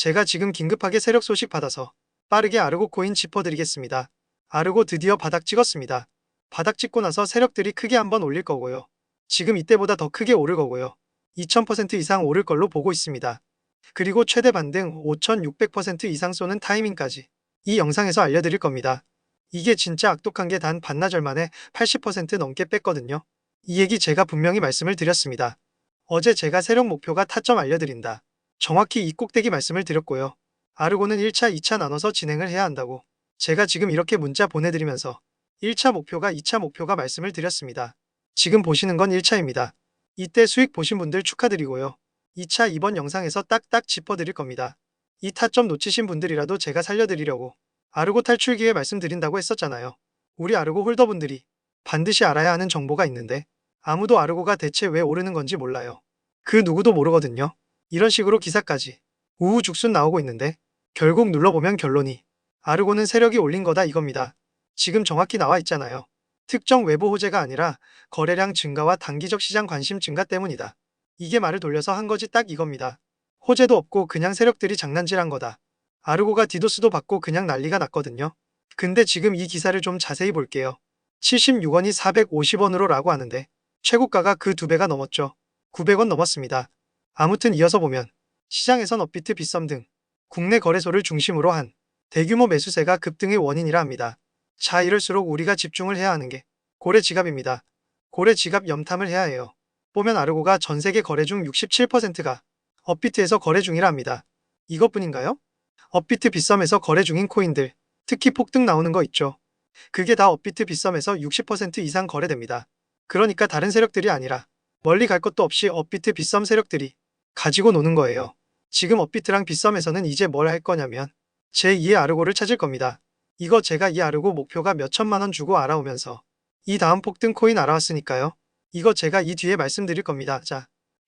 제가 지금 긴급하게 세력 소식 받아서 빠르게 아르고 코인 짚어드리겠습니다. 아르고 드디어 바닥 찍었습니다. 바닥 찍고 나서 세력들이 크게 한번 올릴 거고요. 지금 이때보다 더 크게 오를 거고요. 2000% 이상 오를 걸로 보고 있습니다. 그리고 최대 반등 5600% 이상 쏘는 타이밍까지 이 영상에서 알려드릴 겁니다. 이게 진짜 악독한 게 단 반나절 만에 80% 넘게 뺐거든요. 이 얘기 제가 분명히 말씀을 드렸습니다. 어제 제가 세력 목표가 타점 알려드린다. 정확히 이 꼭대기 말씀을 드렸고요. 아르고는 1차, 2차 나눠서 진행을 해야 한다고. 제가 지금 이렇게 문자 보내드리면서 1차 목표가 2차 목표가 말씀을 드렸습니다. 지금 보시는 건 1차입니다. 이때 수익 보신 분들 축하드리고요. 2차 이번 영상에서 딱딱 짚어드릴 겁니다. 이 타점 놓치신 분들이라도 제가 살려드리려고 아르고 탈출 기회 말씀드린다고 했었잖아요. 우리 아르고 홀더분들이 반드시 알아야 하는 정보가 있는데 아무도 아르고가 대체 왜 오르는 건지 몰라요. 그 누구도 모르거든요. 이런 식으로 기사까지 우후죽순 나오고 있는데 결국 눌러보면 결론이 아르고는 세력이 올린 거다 이겁니다. 지금 정확히 나와 있잖아요. 특정 외부 호재가 아니라 거래량 증가와 단기적 시장 관심 증가 때문이다. 이게 말을 돌려서 한 거지 딱 이겁니다. 호재도 없고 그냥 세력들이 장난질한 거다. 아르고가 디도스도 받고 그냥 난리가 났거든요. 근데 지금 이 기사를 좀 자세히 볼게요. 76원이 450원으로 라고 하는데 최고가가 그 두 배가 넘었죠. 900원 넘었습니다. 아무튼 이어서 보면 시장에선 업비트 빗썸 등 국내 거래소를 중심으로 한 대규모 매수세가 급등의 원인이라 합니다. 자 이럴수록 우리가 집중을 해야 하는 게 고래 지갑입니다. 고래 지갑 염탐을 해야 해요. 보면 아르고가 전 세계 거래 중 67%가 업비트에서 거래 중이라 합니다. 이것뿐인가요? 업비트 빗썸에서 거래 중인 코인들, 특히 폭등 나오는 거 있죠. 그게 다 업비트 빗썸에서 60% 이상 거래됩니다. 그러니까 다른 세력들이 아니라 멀리 갈 것도 없이 업비트 빗썸 세력들이 가지고 노는 거예요. 지금 업비트랑 빗썸에서는 이제 뭘 할 거냐면 제2의 아르고를 찾을 겁니다. 이거 제가 이 아르고 목표가 몇 천만 원 주고 알아오면서 이 다음 폭등 코인 알아왔으니까요. 이거 제가 이 뒤에 말씀드릴 겁니다. 자,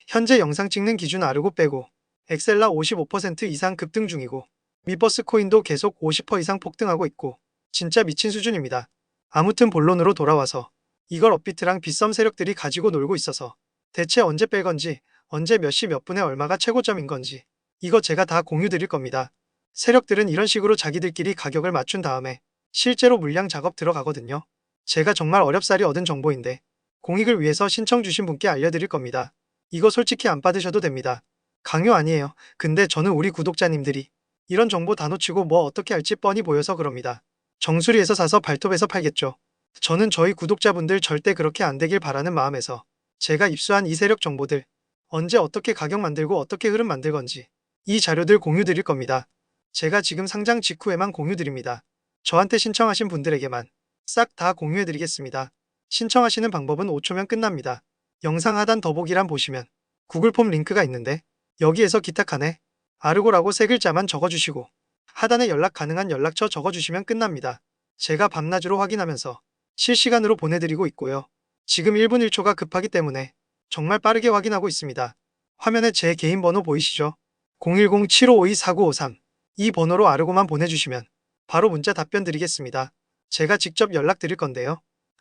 현재 영상 찍는 기준 아르고 빼고 엑셀라 55% 이상 급등 중이고 미버스 코인도 계속 50% 이상 폭등하고 있고 진짜 미친 수준입니다. 아무튼 본론으로 돌아와서 이걸 업비트랑 빗썸 세력들이 가지고 놀고 있어서 대체 언제 뺄 건지 언제 몇 시 몇 분에 얼마가 최고점인 건지 이거 제가 다 공유 드릴 겁니다. 세력들은 이런 식으로 자기들끼리 가격을 맞춘 다음에 실제로 물량 작업 들어가거든요. 제가 정말 어렵사리 얻은 정보인데 공익을 위해서 신청 주신 분께 알려드릴 겁니다. 이거 솔직히 안 받으셔도 됩니다. 강요 아니에요. 근데 저는 우리 구독자님들이 이런 정보 다 놓치고 뭐 어떻게 할지 뻔히 보여서 그럽니다. 정수리에서 사서 발톱에서 팔겠죠. 저는 저희 구독자분들 절대 그렇게 안 되길 바라는 마음에서 제가 입수한 이 세력 정보들 언제 어떻게 가격 만들고 어떻게 흐름 만들 건지 이 자료들 공유 드릴 겁니다. 제가 지금 상장 직후에만 공유 드립니다. 저한테 신청하신 분들에게만 싹 다 공유해 드리겠습니다. 신청하시는 방법은 5초면 끝납니다. 영상 하단 더보기란 보시면 구글 폼 링크가 있는데 여기에서 칸에 아르고라고 세 글자만 적어주시고 하단에 연락 가능한 연락처 적어주시면 끝납니다. 제가 밤낮으로 확인하면서 실시간으로 보내드리고 있고요. 지금 1분 1초가 급하기 때문에 정말 빠르게 확인하고 있습니다. 화면에 제 개인 번호 보이시죠? 010-7552-4953 이 번호로 아르고만 보내주시면 바로 문자 답변 드리겠습니다. 제가 직접 연락 드릴 건데요.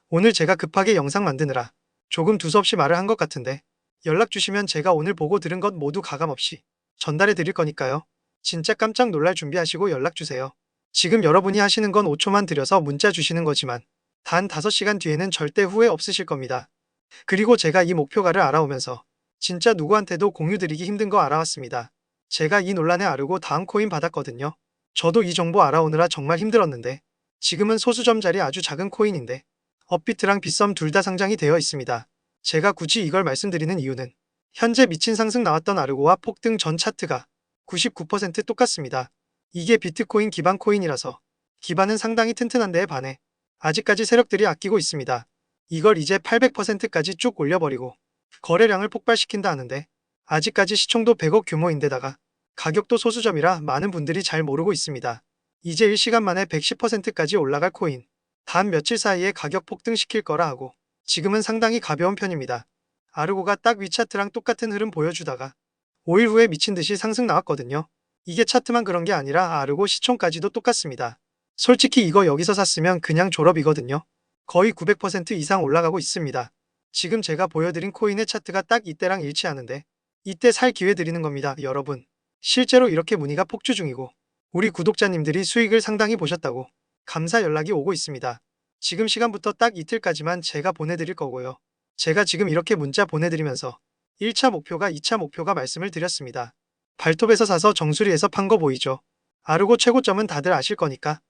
오늘 제가 급하게 영상 만드느라 조금 두서없이 말을 한 것 같은데 연락 주시면 제가 오늘 보고 들은 것 모두 가감없이 전달해 드릴 거니까요. 진짜 깜짝 놀랄 준비하시고 연락 주세요. 지금 여러분이 하시는 건 5초만 들여서 문자 주시는 거지만 단 5시간 뒤에는 절대 후회 없으실 겁니다. 그리고 제가 이 목표가를 알아오면서 진짜 누구한테도 공유 드리기 힘든 거 알아왔습니다. 제가 이 논란에 아르고 다음 코인 받았거든요. 저도 이 정보 알아오느라 정말 힘들었는데 지금은 소수점짜리 아주 작은 코인인데 업비트랑 빗썸 둘 다 상장이 되어 있습니다. 제가 굳이 이걸 말씀드리는 이유는 현재 미친 상승 나왔던 아르고와 폭등 전 차트가 99% 똑같습니다. 이게 비트코인 기반 코인이라서 기반은 상당히 튼튼한 데에 반해 아직까지 세력들이 아끼고 있습니다. 이걸 이제 800%까지 쭉 올려버리고 거래량을 폭발시킨다 하는데 아직까지 시총도 100억 규모인데다가 가격도 소수점이라 많은 분들이 잘 모르고 있습니다. 이제 1시간 만에 110%까지 올라갈 코인. 단 며칠 사이에 가격 폭등시킬 거라 하고 지금은 상당히 가벼운 편입니다. 아르고가 딱 위차트랑 똑같은 흐름 보여주다가 5일 후에 미친 듯이 상승 나왔거든요. 이게 차트만 그런 게 아니라 아르고 시총까지도 똑같습니다. 솔직히 이거 여기서 샀으면 그냥 졸업이거든요. 거의 900% 이상 올라가고 있습니다. 지금 제가 보여드린 코인의 차트가 딱 이때랑 일치하는데 이때 살 기회 드리는 겁니다, 여러분. 실제로 이렇게 문의가 폭주 중이고 우리 구독자님들이 수익을 상당히 보셨다고 감사 연락이 오고 있습니다. 지금 시간부터 딱 이틀까지만 제가 보내드릴 거고요. 제가 지금 이렇게 문자 보내드리면서 1차 목표가 2차 목표가 말씀을 드렸습니다. 발톱에서 사서 정수리에서 판 거 보이죠? 아르고 최고점은 다들 아실 거니까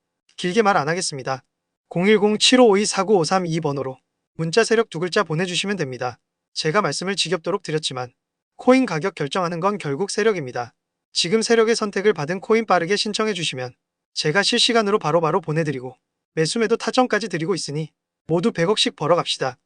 길게 말 안 하겠습니다. 010-7552-49532번호로 문자 세력 두 글자 보내주시면 됩니다. 제가 말씀을 지겹도록 드렸지만 코인 가격 결정하는 건 결국 세력입니다. 지금 세력의 선택을 받은 코인 빠르게 신청해 주시면 제가 실시간으로 바로바로 보내드리고 매수매도 타점까지 드리고 있으니 모두 100억씩 벌어갑시다.